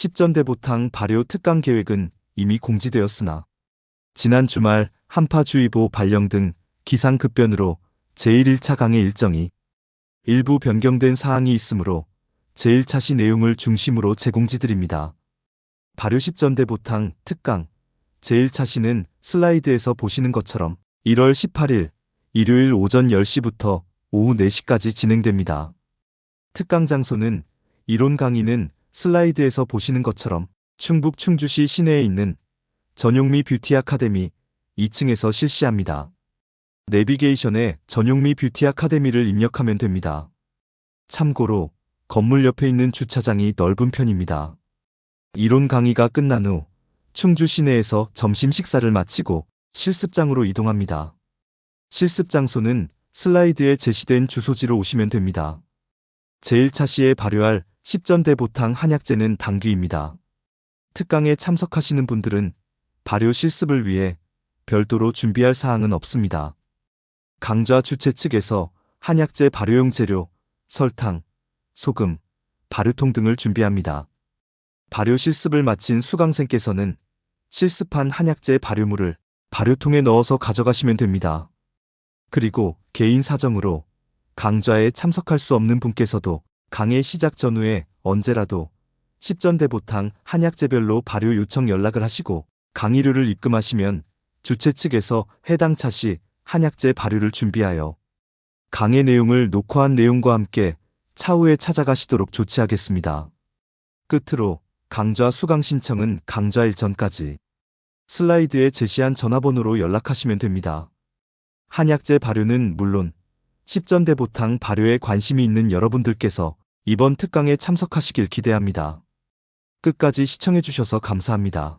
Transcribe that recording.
십전대 보탕 발효 특강 계획은 이미 공지되었으나 지난 주말 한파주의보 발령 등 기상급변으로 제1일차 강의 일정이 일부 변경된 사항이 있으므로 제1차 시 내용을 중심으로 제공지드립니다. 발효 십전대 보탕 특강 제1차 시는 슬라이드에서 보시는 것처럼 1월 18일 일요일 오전 10시부터 오후 4시까지 진행됩니다. 특강 장소는 이론 강의는 슬라이드에서 보시는 것처럼 충북 충주시 시내에 있는 전용미 뷰티 아카데미 2층에서 실시합니다. 내비게이션에 전용미 뷰티 아카데미를 입력하면 됩니다. 참고로 건물 옆에 있는 주차장이 넓은 편입니다. 이론 강의가 끝난 후 충주 시내에서 점심 식사를 마치고 실습장으로 이동합니다. 실습 장소는 슬라이드에 제시된 주소지로 오시면 됩니다. 제1차 시에 발효할 십전대 보탕 한약재는 당귀입니다. 특강에 참석하시는 분들은 발효 실습을 위해 별도로 준비할 사항은 없습니다. 강좌 주최 측에서 한약재 발효용 재료, 설탕, 소금, 발효통 등을 준비합니다. 발효 실습을 마친 수강생께서는 실습한 한약재 발효물을 발효통에 넣어서 가져가시면 됩니다. 그리고 개인 사정으로 강좌에 참석할 수 없는 분께서도 강의 시작 전후에 언제라도 십전대 보탕 한약재별로 발효 요청 연락을 하시고 강의료를 입금하시면 주최 측에서 해당 차시 한약재 발효를 준비하여 강의 내용을 녹화한 내용과 함께 차후에 찾아가시도록 조치하겠습니다. 끝으로 강좌 수강 신청은 강좌일 전까지 슬라이드에 제시한 전화번호로 연락하시면 됩니다. 한약재 발효는 물론 십전대보탕 발효에 관심이 있는 여러분들께서 이번 특강에 참석하시길 기대합니다. 끝까지 시청해주셔서 감사합니다.